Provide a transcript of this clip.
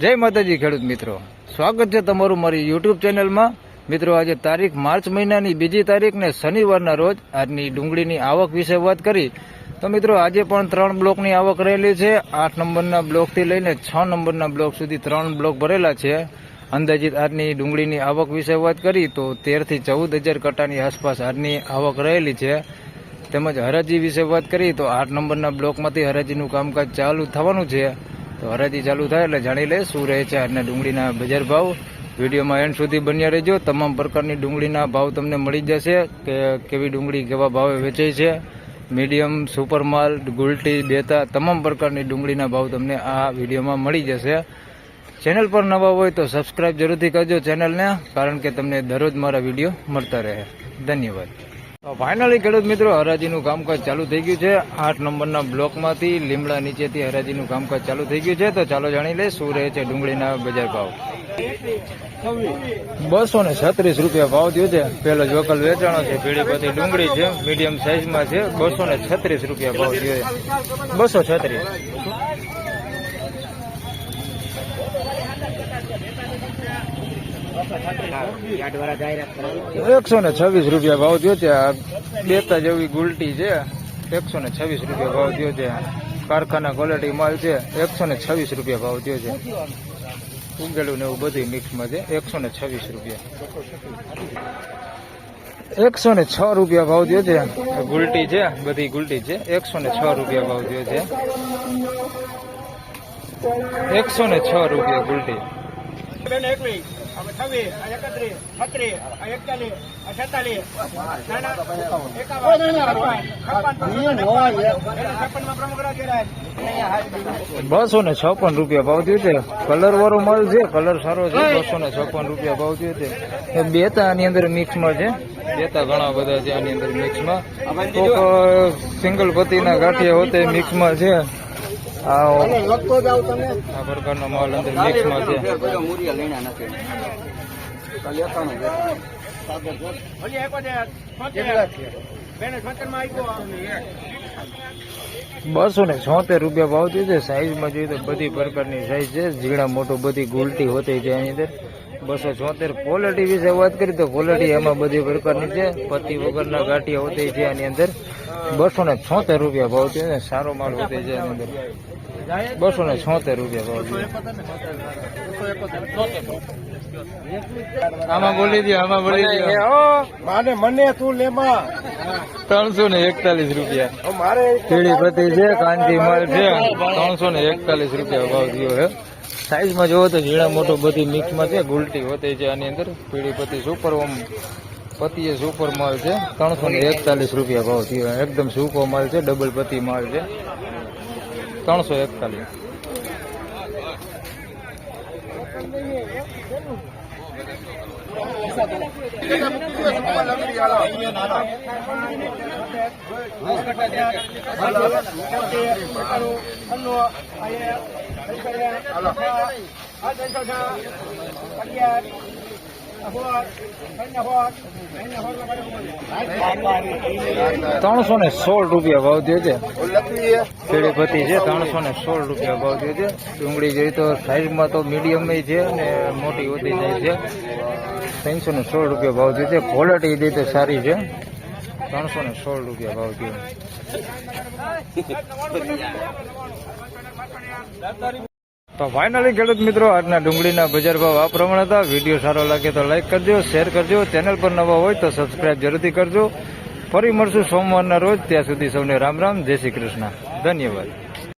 જય માતાજી ખેડૂત મિત્રો. સ્વાગત છે તમારું મારી યુટ્યુબ ચેનલમાં. મિત્રો, આજે તારીખ માર્ચ મહિનાની બીજી તારીખ ને શનિવારના રોજ આજની ડુંગળીની આવક વિશે વાત કરી. તો મિત્રો, આજે પણ ત્રણ બ્લોકની આવક રહેલી છે. આઠ નંબરના બ્લોકથી લઈને છ નંબરના બ્લોક સુધી ત્રણ બ્લોક ભરેલા છે. અંદાજિત આજની ડુંગળીની આવક વિશે વાત કરી તો તેરથી ચૌદ હજાર કટાની આસપાસ આજની આવક રહેલી છે. તેમજ હરાજી વિશે વાત કરી તો આઠ નંબરના બ્લોકમાંથી હરાજીનું કામકાજ ચાલુ થવાનું છે. તો હરાજી ચાલુ થાય એટલે જાણી લે શું રહે છે આજના ડુંગળીના બજાર ભાવ. વિડીયોમાં એન્ડ સુધી બન્યા રહેજો. તમામ પ્રકારની ડુંગળીના ભાવ તમને મળી જશે કે કેવી ડુંગળી કેવા ભાવે વેચાય છે. મીડિયમ સુપર માલ ગુલટી, બેતા તમામ પ્રકારની ડુંગળીના ભાવ તમને આ વિડીયોમાં મળી જશે. ચેનલ પર નવા હોય તો સબસ્ક્રાઇબ જરૂરથી કરજો ચેનલને, કારણ કે તમને દરરોજ મારા વીડિયો મળતા રહે. ધન્યવાદ. ફાઇનલી ખેડૂત મિત્રો, હરાજીનું કામકાજ ચાલુ થઈ ગયું છે. આઠ નંબરના બ્લોકમાંથી લીમડા નીચેથી હરાજીનું કામકાજ ચાલુ થઈ ગયું છે. તો ચાલો જાણી લે શું રહે છે ડુંગળીના બજાર ભાવ. બસો ને છત્રીસ રૂપિયા ભાવ થયો છે. પેલો જોકલ વેચાણો છે. પીળી પછી ડુંગળી છે. મીડિયમ સાઇઝમાં છે. બસો ને છત્રીસ રૂપિયા ભાવ થયો છે. બસો છત્રીસ. એકસો ને છવ્વીસ રૂપિયા ભાવ થયો છે. બેતા જેવી ગુલટી છે. એકસો ને છવ્વીસ રૂપિયા ભાવ થયો છે. કારખાના ક્વોલિટી માલ છે. એકસો ને છવ્વીસ રૂપિયા ભાવ થયો છે. ઉગેલું ને એવું બધું મિક્સમાં છે. એકસો ને છવ્વીસ રૂપિયા. એકસો ને છ રૂપિયા ભાવ થયો છે. ગુલટી છે. બધી ગુલટી છે. એકસો ને છ રૂપિયા ભાવ થયો છે. એકસો ને છ રૂપિયા ગુલટી. છવ્વીસ એકત્રીસ છત્રીસ છેતાલીસ. બસો ને છપ્પન રૂપિયા ભાવ થયો છે કલર વાળો માલ છે કલર સારો છે બસો ને છપ્પન રૂપિયા ભાવ થયો છે બેતા આની અંદર મિક્સમાં છે. બેતા ઘણા બધા છે આની અંદર મિક્સમાં તો સિંગલ પતિના ગાંઠિયા હોતે મિક્સમાં છે. આ આ પ્રકારનો માલ અંદર મિક્સમાં છે. બસો ને છોતેર રૂપિયા ભાવ થયો છે. સાઈઝમાં જોઈએ તો બધી પ્રકારની સાઈઝ છે. ઝીણા મોટો બધી ગુલટી હોતી છે એની અંદર. બસો છોતેર ક્વોલિટી વિશે વાત કરી તો ક્વોલિટી એમાં બધી પ્રકારની છે. પતિ વગરના ગાંઠિયા હોતી છે આની અંદર. બસો ને છોતેર રૂપિયા ભાવ છે. સારો માલ હોતે છે એની અંદર. બસો ને છોતેર રૂપિયા ભાવ છે. આમાં બોલી દે આમાં બોલી દો માને મને તું લેમાં ત્રણસો ને એકતાલીસ રૂપિયા. મારે પીળી પતિ છે કાંતિ માલ છે. ત્રણસો ને એકતાલીસ રૂપિયા ભાવ થયો છે. સાઈઝમાં જોવો તો ઝીણા મોટો બધી મિક્સમાં છે, ગુલટી હોતી છે આની અંદર પીળી પતિ સુપર ઓમ, પતિએ સુપર માલ છે, ત્રણસો ને એકતાલીસ રૂપિયા ભાવ થયો. એકદમ સૂકો માલ છે ડબલ પતિ માલ છે. ત્રણસો એકતાલીસ. ત્રણસો ને સોળ રૂપિયા ભાવ દે છે પીળી છે ત્રણસો ને સોળ રૂપિયા ભાવ દે છે ડુંગળી જોઈએ તો સાઈઝમાં તો મીડિયમ છે અને મોટી વધી જાય છે. ત્રણસો ને સોળ રૂપિયા ભાવ દે છે ક્વોલિટી દે તો સારી છે. ત્રણસો ને સોળ રૂપિયા ભાવ થયો. તો ફાઇનલી ખેડૂત મિત્રો, આજના ડુંગળીના બજાર ભાવ આ પ્રમાણે હતા. વીડિયો સારો લાગે તો લાઇક કરજો શેર કરજો. ચેનલ પર નવા હોય તો સબસ્ક્રાઇબ જરૂરથી કરજો. ફરી મળશું સોમવારના રોજ. ત્યાં સુધી સૌને રામ રામ. જય શ્રી કૃષ્ણ. ધન્યવાદ.